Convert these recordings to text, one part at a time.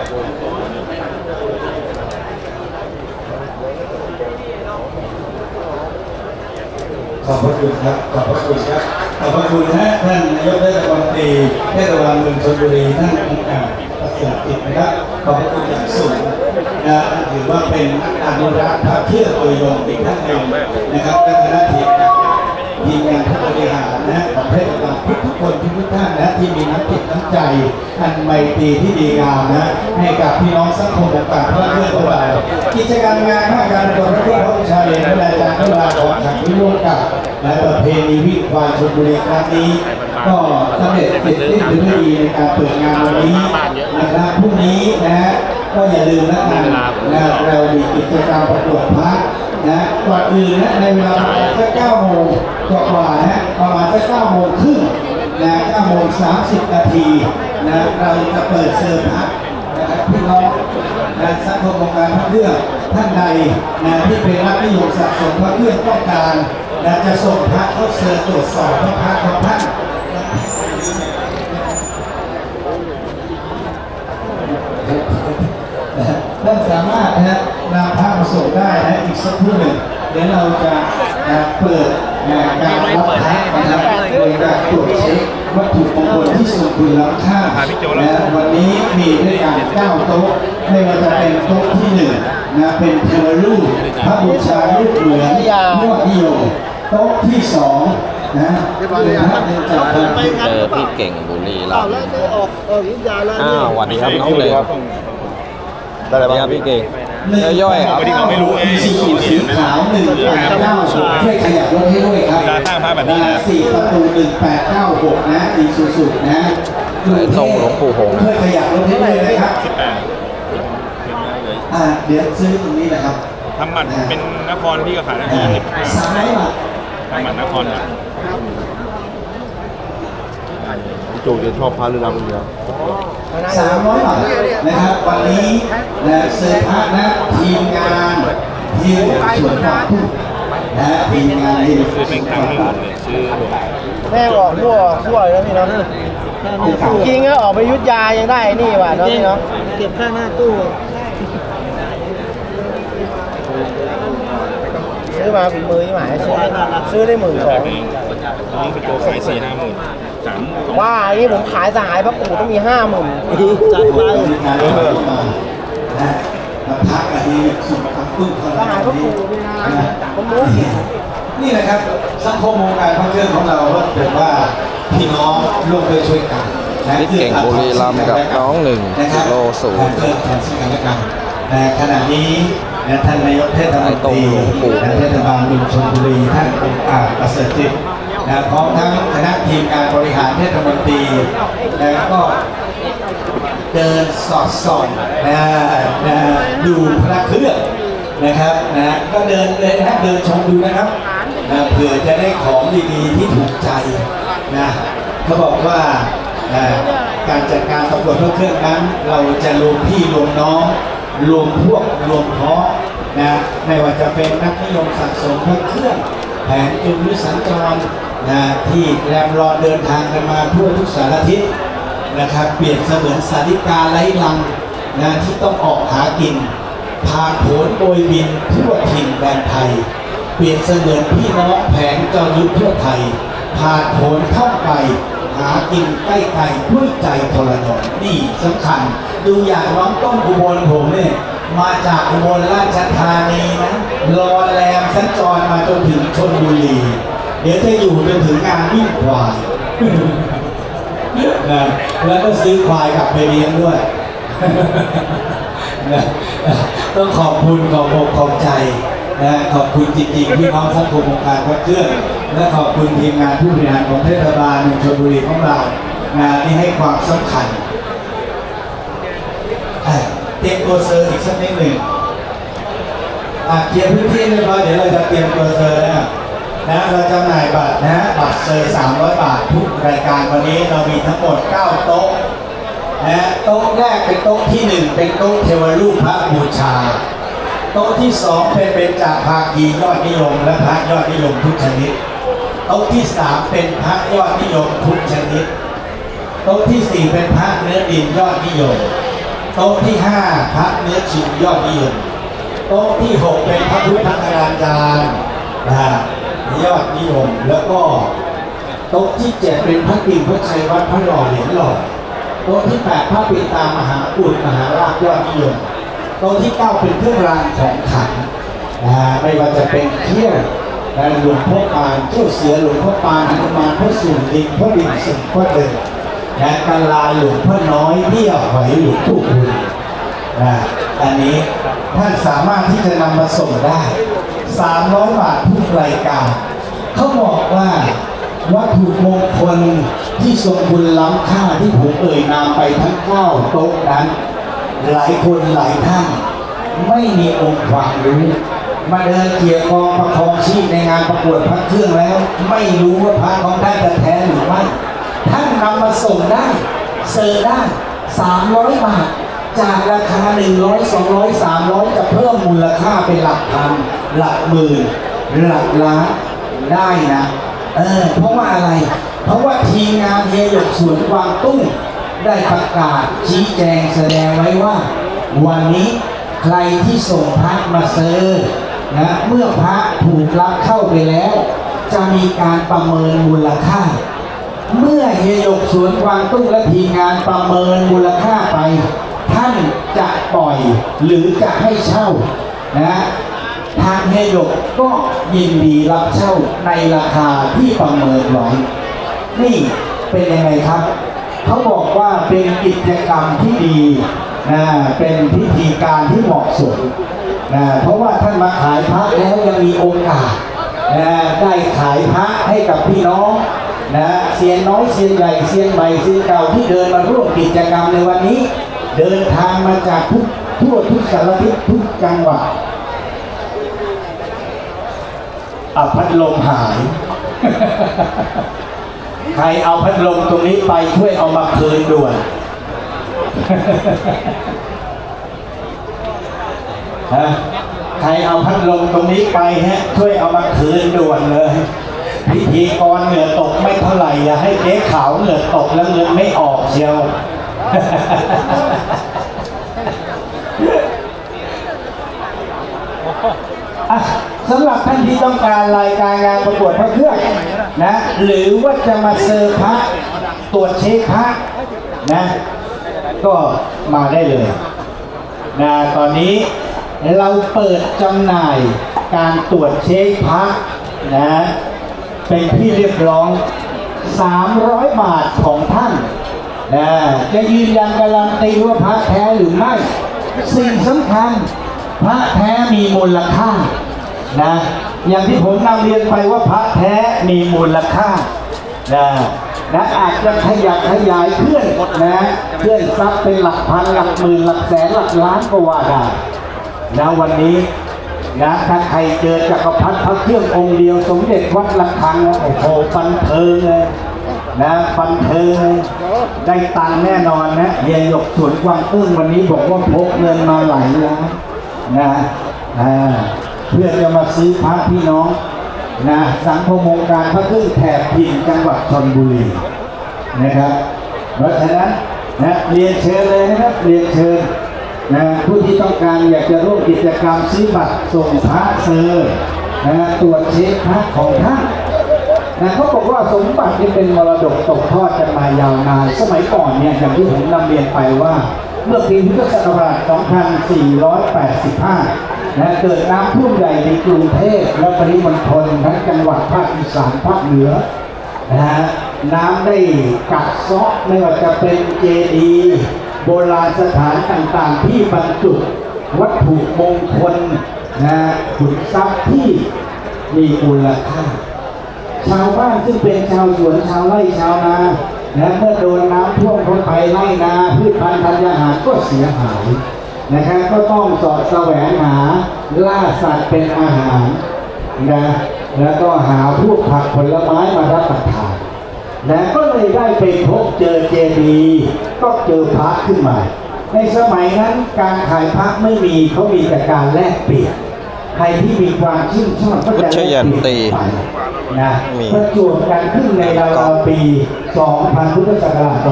ขอบพระคุณครับ ขอบพระคุณครับ ขอบพระคุณนะท่านนายกเทศมนตรีเทศบาลเมืองชลบุรีท่านองค์การประเสริฐกิจนะครับ ขอบพระคุณอย่างสูงนะถือว่าเป็นนักอนุรักษ์พระเชื่อตัวยงอีกท่านหนึ่งนะครับและคณะทีมงาน ทีมงานผู้บริหารนะของเทศบาลทุกทุกคนทุกท่านนะที่มีน้ำจิตน้ำใจ อันไมตรีที่ดีงามนะให้กับพี่น้องสังคมองค์การพระเพื่อนของเรากิจกรรมงานภาคการประกวดพระพุทธพระชาเลนและอาจารย์นุราของขังวิโรจน์กับและประเพณีวิ่งควายชลบุรีครั้งนี้ ก็สำเร็จเสร็จสิ้นไปด้วยดีในการเปิดงานวันนี้นะครับพรุ่งนี้นะฮะก็อย่าลืมนะกันนะเรามีกิจกรรมประกวดพระ นะก่อนอื่นนะในเวลาประมาณสักเก้าโมงกว่าๆนะฮะประมาณสักเก้าโมงครึ่งนะเก้าโมงสามสิบนาทีนะเราจะเปิดเซิร์พระนะครับพี่น้องนะสังคมองค์การพระเครื่องท่านใดนะที่เป็นรักนิยมสะสมพระเครื่องต้องการนะจะส่งพระเข้าเซิร์ตรวจสอบพระพระของท่านท่านสามารถนะ ส่งได้นะอีกสักครู่หนึ่งเดี๋ยวเราจะนะเปิดนะการรับพระนะครับโดยการตรวจเช็ควัตถุมงคลที่ทรงคุณค่านะวันนี้มีด้วยกัน9โต๊ะไม่ว่าจะเป็นโต๊ะที่หนึ่งนะเป็นเทวรูปพระบูชารูปเหมือนนวดนิยมโต๊ะที่สองนะเป็นพระเนจรพันธ์เจอพี่เก่งบุรีรัอ้าวมย์แล้วได้ออกออกยินยาแล้วอ้านี่วสวัสดีครับน้องเลยได้อะไรสวัสดีบ้างครับพี่เก่ง เนื้อย่อยครับพอดีเขาไม่รู้ไงสีสีขาวหนึ่งแปดเก้าหกช่วยขยับรถให้ด้วยครับเวลาสร้างภาพแบบนี้นะสี่ประตูหนึ่งแปดเก้าหกนะอีซูซูนะตรงหลวงปู่หงส์ช่วยขยับรถให้ด้วยนะครับสิบแปดอ่าเดี๋ยวซื้อตรงนี้นะครับทำหมันเป็นนครพี่ก็ขายได้ยี่สิบสามร้อยบาททำหมันนครอะ พี่จูจะชอบพาเรือดำคนเดียวสามร้อยบาทนะครับวันนี้นะเซอร์พระนะทีมงานทีมสวนผักพุทธนะทีมงานทีมซื้อเป็นครั้งหนึ่งเลยซื้อแม่งออกมั่วทั่วแล้วพี่เนาะจริงๆก็ออกไปยุทธยายังได้นี่ว่ะเนาะพี่เนาะเก็บค่าหน้าตู้ซื้อมาฝีมือที่หมายซื้อซื้อได้หมื่นสองน้องไปโจขายสี่ห้าหมื่น สามสองว่าอันนี้ผมขายสหายพระปู่ต้องมีห้าหมื่นจัดไปทีมงานที่มานะมาพักอันนี้สุดทั้งปึ้งพสลังหายพระนี้ปู่นี่นะนะผมรู้นี่แหละครับ สังคมวงการพระเครื่องของเราก็ถือว่าพี่น้องร่วมด้วยช่วยกันนะพี่เก่งบุรีรัมย์กับน้องหนึ่งนะครับโลศูนย์เพื่อแทนซึ่งกันและกันแต่ขณะนี้นะท่านนายกเทศมนตรีไอ้ตรงหลวงปู่และเทศบาลเมืองชลบุรีท่านองค์อาจประเสริฐจิต นะพร้อมทั้งคณะทีมงานบริหารเทศมนตรีแล้วก็เดินสอดส่องนะนะดูพระเครื่องนะครับนะก็เดินเลยนะเดินชมดูนะครับนะเผื่อจะได้ของดีๆที่ถูกใจนะเขาบอกว่านะการจัดการประกวดพระเครื่องนั้น เราจะรวมพี่รวมน้อง รวมพวกรวมพ้องนะไม่ว่าจะเป็นนักนิยมสะสมพระเครื่องแผนจุลวิสัญจร นะที่แรมรอเดินทางกันมาทั่วทุกสารทิศนะครับเปรียบเสมือนสาริกาไร้ลังนะที่ต้องออกหากินพาโผนโบยบินทั่วถิ่นแดนไทย เปรียบเสมือนพี่น้องแผงจอยุทธทั่วไทย พาโผนท่องไปหากินใกล้ไกลด้วยใจทรนงนี่สำคัญ ดูอย่างน้องต้นอุบลผมเนี่ยมาจากอุบลราชธานีนะรอแรมสัญจรมาจนถึงชนบุรี เดี๋ยวจะอยู่จนถึงงานวิ่งควายนะแล้วก็ซื้อควายกลับไปเลี้ยงด้วยนะต้องขอบคุณขอบอกขอบใจนะขอบคุณจริงๆพี่น้องสังคมองค์การพระเครื่องและขอบคุณทีมงานผู้บริหารของเทศบาลเมืองชลบุรีของเรางานที่ให้ความสำคัญเตรียมตัวเซอร์อีกสักนิดหนึ่งอะเคลียร์พื้นที่เรียบร้อยเดี๋ยวเราจะเตรียมตัวเซอร์ นะเราจำหน่ายบัตรนะบัตรเซอร์300 บาททุกรายการวันนี้เรามีทั้งหมด 9 โต๊ะนะโต๊ะแรกเป็นโต๊ะที่ 1 เป็นโต๊ะเทวรูปพระบูชา โต๊ะที่ 2 เป็นเป็นจากภาคียอดนิยม และพระยอดนิยมทุกชนิด โต๊ะที่ 3 เป็นพระยอดนิยมทุกชนิด โต๊ะที่ 4 เป็นพระเนื้อดินยอดนิยม โต๊ะที่ห้าพระเนื้อชิมยอดนิยม โต๊ะที่หกเป็นพระพุทธนาจารย์นะ อดนิยม แล้วก็โต๊ะที่เจ็ดเป็นพระกิ่งพระชัยวัดพระหล่อเหรียญหล่อโต๊ะที่แปดพระปิดตามหาอุดมหาราชยอดนิยมโต๊ะที่เก้าเป็นเครื่องรางของขลังนะฮะไม่ว่าจะเป็นเขี้ยวหลวงพ่อปานเขี้ยวเสือหลวงพ่อปานหนุมานพระสูงลิงพระดินสิงพ่อเดินนะกาลาหลวงพ่อน้อยเบี้ยหอยหลวงปู่บุญนะอันนี้ท่านสามารถที่จะนำมาส่งได้ 300 บาททุกรายการ เขาบอกว่าวัตถุมงคลที่ทรงคุณล้ำค่าที่ผมเอ่ยนามไปทั้งเก้าโต๊ะนั้น หลายคนหลายท่านไม่มีองค์ความรู้มาเดินเกี่ยวกองประคองชีพในงานประกวดพระเครื่องแล้ว ไม่รู้ว่าพระของท่านจะแท้หรือไม่ท่านนำมาส่งได้เซอร์ได้300บาท จากราคา100 200 300จะเพิ่มมูลค่าเป็นหลักพันหลักหมื่นหลักล้าน ได้นะ เออ เพราะว่าอะไร เพราะว่าทีมงานเฮยกสวนกวางตุ้งได้ประกาศชี้แจงแสดงไว้ว่า วันนี้ใครที่ส่งพระมาเซอร์นะเมื่อพระถูกรับเข้าไปแล้ว จะมีการประเมินมูลค่า เมื่อเฮยกสวนกวางตุ้งและทีมงานประเมินมูลค่าไป ท่านจะปล่อยหรือจะให้เช่านะ ทางเฮยกก็ยินดีรับเช่าในราคาที่ประเมินไว้นี่เป็นยังไงครับ เขาบอกว่าเป็นกิจกรรมที่ดีนะเป็นพิธีการที่เหมาะสมนะเพราะว่าท่านมาขายพระแล้วยังมีโอกาสนะได้ขายพระให้กับพี่น้องนะเซียนน้อยเซียนใหญ่เซียนใหม่เซียนเก่าที่เดินมาร่วมกิจกรรมในวันนี้ เดินทางมาจากทุกทั่วทุกสารทิศทุกจังหวัด เอับพัดลมหาย ใครเอาพัดลมตรงนี้ไปช่วยเอามาคืนด่วนฮะใครเอาพัดลมตรงนี้ไปฮะช่วยเอามาคืนด่วนเลยพิธีกรเหงื่อตกไม่เท่าไหร่อย่าให้เจ๊ขาวเหงื่อตกแล้วเงินไม่ออกเชียวอะ สำหรับท่านที่ต้องการรายการงานประกวดพระเครื่องนะหรือว่าจะมาเซอร์พระตรวจเช็คพระนะก็มาได้เลยนะตอนนี้เราเปิดจำหน่ายการตรวจเช็คพระนะเป็นที่เรียกร้อง 300 บาทของท่านนะจะยืนยันการันตีว่าพระแท้หรือไม่ สิ่งสำคัญ พระแท้มีมูลค่า นะอย่างที่ผมนำเรียนไปว่าพระแท้มีมูลค่านะนะอาจจะขยับขยายเคลื่อนนะเคลื่อนทรัพย์เป็นหลักพันหลักหมื่นหลักแสนหลักล้านก็ว่าได้นะวันนี้นะถ้าใครเจอจักรพรรดิพระเครื่ององค์เดียวสมเด็จวัดระฆังโอ้โหฟันเทิงเลยนะฟันเทิงได้ตังแน่นอนนะเฮียหยกสวนกวางตุ้งวันนี้บอกว่าพกเงินมาหลายล้านนะอ่า เพื่อจะมาซื้อพระพี่น้องนะสังคมวงการพระเครื่องแถบถิ่นจังหวัดชนบุรีนะครับเพราะฉะนั้นนะเรียนเชิญเลยนะครับเรียนเชิญนะผู้ที่ต้องการอยากจะร่วมกิจกรรมซื้อบัตรส่งพระเซอร์นะตรวจเช็คพระของท่านนะเขาบอกว่าสมบัติที่เป็นมรดกตกทอดกันมายาวนาน สมัยก่อนเนี่ยอย่างที่ผมนำเรียนไปว่า เมื่อปีพุทธศักราช 2485 นะเกิดน้ำท่วมใหญ่ในกรุงเทพและปริมณฑลทั้งจังหวัดภาคอีสานภาคเหนือนะฮะน้ำได้กัดเซาะไม่ว่าจะเป็นเจดีย์โบราณสถานต่างๆ ที่บรรจุวัตถุมงคลนะขุนทรัพย์ที่มีมูลค่าชาวบ้านซึ่งเป็นชาวสวนชาวไร่ชาวนานะเมื่อโดนน้ำท่วมเข้าไปไร่นาพืชพันธุ์ธัญญาหารก็เสียหาย นะครับก็ต้องสอดแสวงหาล่าสัตว์เป็นอาหารนะแล้วก็หาพวกผักผลไม้มารับประทานนะก็เลยได้ไปพบเจอเจดีย์ก็เจอพระขึ้นมา ในสมัยนั้นการขายพระไม่มีเขามีแต่การแลกเปลี่ยนใครที่มีความชื่นชอบก็จะแลกเปลี่ยนไปนะมีประจวบกันขึ้นในราวๆปี 2000พุทธศักราช2490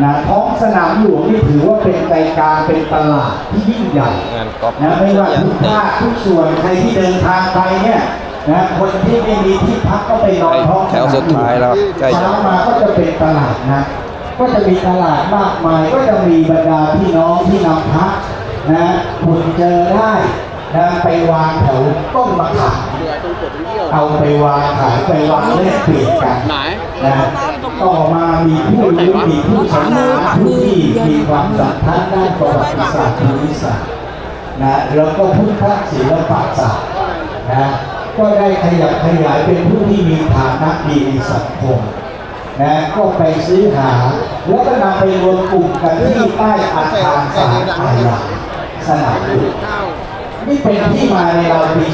นะท้องสนามหลวงนี่ถือว่าเป็นใจกลางเป็นตลาดที่ยิ่งใหญ่งานก๊อฟนะไม่ว่าทุกภาคทุกส่วนใครที่เดินทางไปเนี่ยนะคนที่ไม่มีที่พักก็ไปนอนท้องสแถนามวหลสุดท้ายแล้วใกล้จะเช้ามาก็จะเป็นตลาดนะ ก็จะมีตลาดมากมาย ก็จะมีบรรดาพี่น้องที่นำพักนะคุณเจอได้นะไปวางแถวต้นมะขามเอาไปวางขายไปวางแลกเปลี่ยนกันนะ ต่อมามีผู้รู้มีผู้ชนะผู้ที่มีความสัมพันธ์ด้านประวัติศาสตร์ภูมิศาสตร์นะแล้วก็พุทธศิลปศาสตร์นะก็ได้ขยับขยายเป็นผู้ที่มีฐานะดีในสังคมนะก็ไปซื้อหา แล้วก็นำไปรวมกลุ่มกันที่ใต้อาคารสารอาญาสนามหลวง นี่เป็นที่มาในเราวปี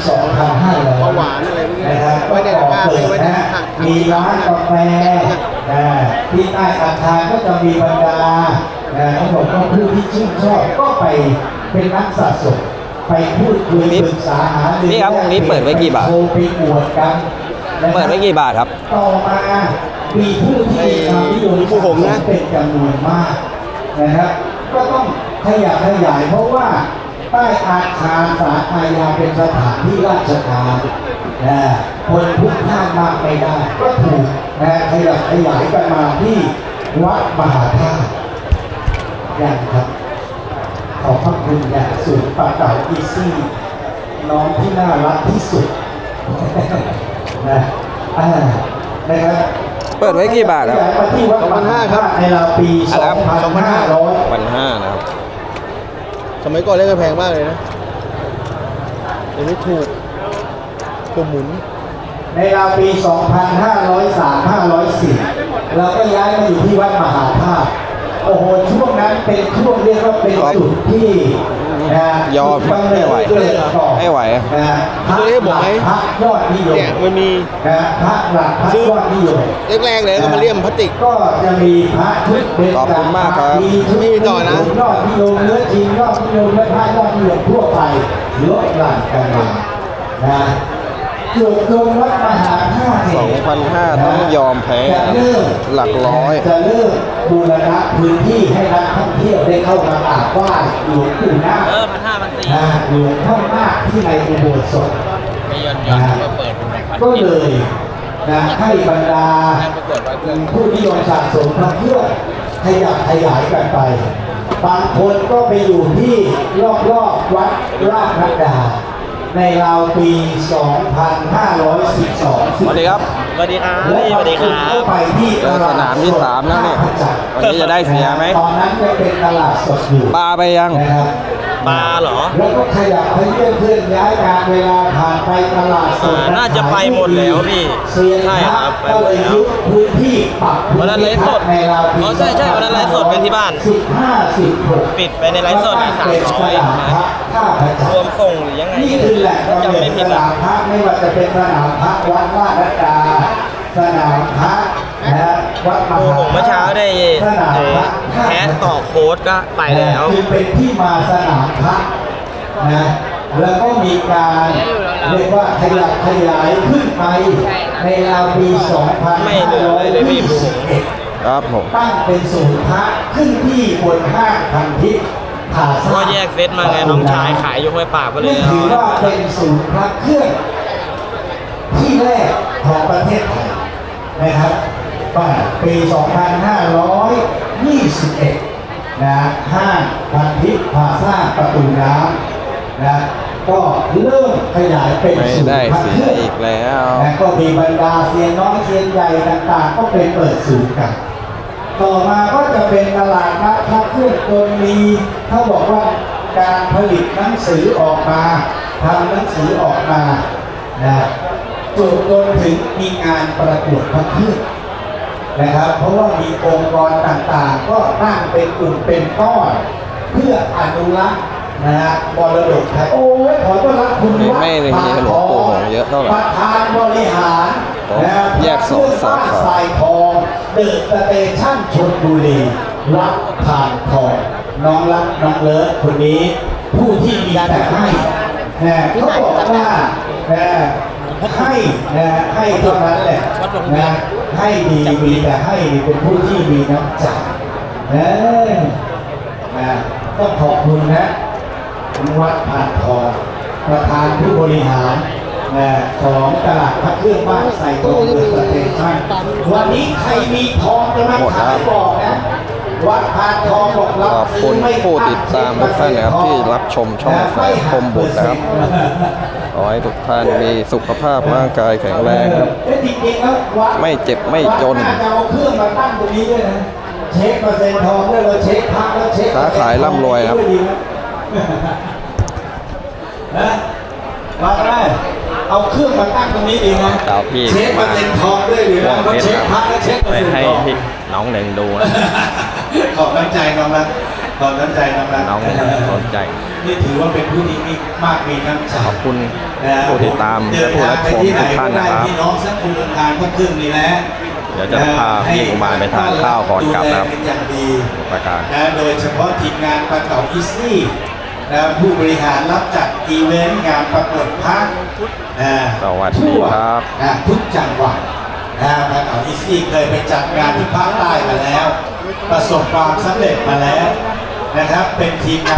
2500หวานอะไรพวกนี้นะครับก็ไว้ในก่อตะกร้าเกิดไว้ในนะถังมีร้านกาแฟนะที่ใต้อาคารก็จะมีบรรดานะเขาบอกว่าผู้ที่ชื่นชอบก็ไปเป็นนักสะสมไปพูดคุยนี่ปรึกษาหารือนี่ครับนี่เปิดไว้กี่บาทโชว์ไปอวดกันนะครับเปิดไว้กี่บาทครับ ต่อมามีผู้ที่มีความนิยมมีผู้ผมนะเป็นจำนวนมากนะครับ ก็ต้องขยับขยายเพราะว่า ใต้อาคารสารอาญาเป็นสถานที่ราชการนะคนพลุกพล่านมากไม่ได้ก็ถูกนะขยับขยายกันมาที่วัดมหาธาตุอย่างครับ ขอบพระคุณอย่างสูงปากเก่าอีซี่น้องที่น่ารักที่สุดนะอ่านะครับเปิดไว้กี่บาทครับขยายมาที่วัดมหาธาตุในราวปีอะไรครับ2500 วันห้านะครับ สมัยก่อนเล่นกันแพงมากเลยนะเดี๋ยวนี้ถูกตัวหมุน ในราวปี 2503 504เราก็ย้ายมาอยู่ที่วัดมหาธาตุ โอ้โห ช่วงนั้นเป็นช่วงเรียกว่าเป็นจุดที่ ยอมจุดกำเนิดไม่ไหวเกิดก่อนไม่ไหวนะพระตัวเลขบอกไหมพระยอดนิยมเนี่ยมันมีนะพระหลักพระยอดนิยมแรกๆเลยก็มาเลี่ยมพลาสติกก็จะมีพระชุดเบญจขอบคุณมากครับชุดไม่มีต่อนะยอดนิยมเนื้อจริงยอดนิยมและพระยอดนิยมทั่วไปลดหลั่นกันมานะ จุดตรงวัดมหาธาตุเนี่ย2,500ต้องยอมแพ้จะเริ่มหลักร้อย จะเริ่มบูรณะพื้นที่ให้นักท่องเที่ยวได้เข้ามากราบไหว้หลวงปู่นาคเออพันห้าพันสี่นะหลวงพ่อนาคที่ในอุโบสถ ไม่ย้อนย้อนมาเปิดเป็นพันก็เลยนะให้บรรดาประกวดร้อยเครื่องผู้นิยมสะสมพระเครื่องขยับขยายกันไป บางคนก็ไปอยู่ที่รอบๆวัดราชนัดดา ในราวปี 2512สวัสดีครับ สวัสดีครับและสวัสดีครัเข้าบไปที่ตลาดสนามที่สามแล้วเนี่ยท่พระจันทร์วันนี้จะได้เสียไหมตอนนั้นยังเป็นตลาดสดอยู่ปลาไปยังนะครับ ปลาเหรอ แล้วก็ขยับขยื่นเคลื่อนย้ายการเวลาผ่านไปตลาดสดอ่าน่าจะไปหมดแล้วพี่เซียนใช่ครับไปก็หมเลดยแล้วยุบพื้นที่ปรับวันนั้นไลฟ์สดในราวปีอ๋อใช่ใช่วันนั้นไลฟ์สดกันที่บ้าน สิบห้าสิบหกปิดไปในไลฟ์สดอีกเป็น300สนามพระท่าพระจันทรวมส่งหรือยังไงนี่คือแหล่งถ้ากำจำเนิไม่ดผิสดนะ นามพระไม่ว่าจะเป็นสนามพระวัดลาดดา สนามพระนะฮะวัดมโอ้หาโหเมื่อเช้าได้สนามเอ่พอระท่าแคสต่อโค้ดก็ไปแล้วคือเป็นที่มาสนามพระนะแล้วก็มีการเรียกว่าขยับขยายขึ้นไปในราวปีไม่เหลือเลยเลยพี่ผม2521ครับผมตั้งเป็นศูนย์พระขึ้นที่บนห้างพันทิพย์ผาซ่าก็แยกเซตมาไงน้องชายขายอยู่ห้วยป่าก็เลยนี่เอาถือว่าเป็นศูนย์พระเครื่องที่แรกของประเทศไทย นะครับป่าปี 2521 นะห้างพันทิพย์ผาซ่าประตูน้ำนะก็เริ่มขยายเป็นไม่ศูนได้ย์พระเสีเคยรื่องอีกแล้วและก็มีบรรดาเซียนน้อยเซียนใหญ่ต่างๆ ก็ไปเปิดศูนย์กัน ต่อมาก็จะเป็นตลาดนัดพระเครื่องจนมีเขาบอกว่าการผลิตหนังสือออกมาทำหนังสือออกมานะ จนจนถึงมีงานประกวดพระเครื่องนะครับ เพราะว่ามีองค์กรต่างๆ ก็ตั้งเป็นกลุ่มเป็นก้อนเพื่ออนุรักษ์นะฮะมรดกไทยโอ้ยขอต้อนรับคุณวัดไม่ได้มีหลวงปู่หงส์เยอะเท่าไหร่ประธานบริหารนะฮะแยกสองสาขาทรายทองเดอะสเตชันชนบุรีรักผ่านทองน้องรักน้องเลิศคนนี้ผู้ที่มีแต่ให้นะเขาบอกว่านะ ให้นะให้เท่านั้นแหละนะให้ดีมีแต่ให้เป็นผู้ที่มีน้ำใจเอ้ยนะต้องขอบคุณนะคุณวัดผ่านทองประธานผู้บริหารนะของตลาดพระเครื่องบ้านใส่ทองเรือสเตชันวันนี้ใครมีทองจะมาขายบอกนะ วัดพานทองบอกรับขอบคุณผู้ติดตามทุกท่านนะครับที่รับชมช่องแสงคมบุตรนะครับ ขอให้ทุกท่านมีสุขภาพร่างกายแข็งแรงครับเอ้ยจริงๆแล้ววัดไม่เจ็บไม่จนวัดาจะเอาเครื่องมาตั้งตรงนี้ด้วยนะเช็คเปอร์เซ็นต์ทองด้วยเราเช็คพักแล้วเช็คค้าขายร่ำรวยครับด้วยดีนะนะมาได้เอาเครื่องมาตั้งตรงนี้ดีนะครับพี่เช็คเปอร์เซ็นต์ทองด้วยดีนะเราเช็คพักแล้วเช็คเปอร์ไปเซ็นต์ให้ทองพี่น้องหนึ่งดูนะ ขอบน้ำใจน้องรักขอบน้ำใจน้องรักน้องหนึ่งสนใจ นี่ถือว่าเป็นผู้ที่มีมากมีน้ำใจขอบคุณนะผู้ติดตามเดิและนผู้ทางรับไปชมที่ไหนทุกท่านนะครับพี่น้องสักคนทานพระเครื่องนี่แหละเดี๋ยวจะพาพี่กุมารไปทานข้าวก่อนกลับนะครับดูแลเป็นอย่างดีประการนะโดยเฉพาะทีมงานปลาเก๋าอีซี่นะผู้บริหารรับจัดอีเวนต์งานประกวดพักนะสวัสดีครับทั่วนะทุกจังหวัดนะปลาเก๋าอีซี่เคยไปจัดงานที่ภาคใต้มาแล้ว ประสบความสำเร็จมาแล้วนะครับ เป็นทีมงาน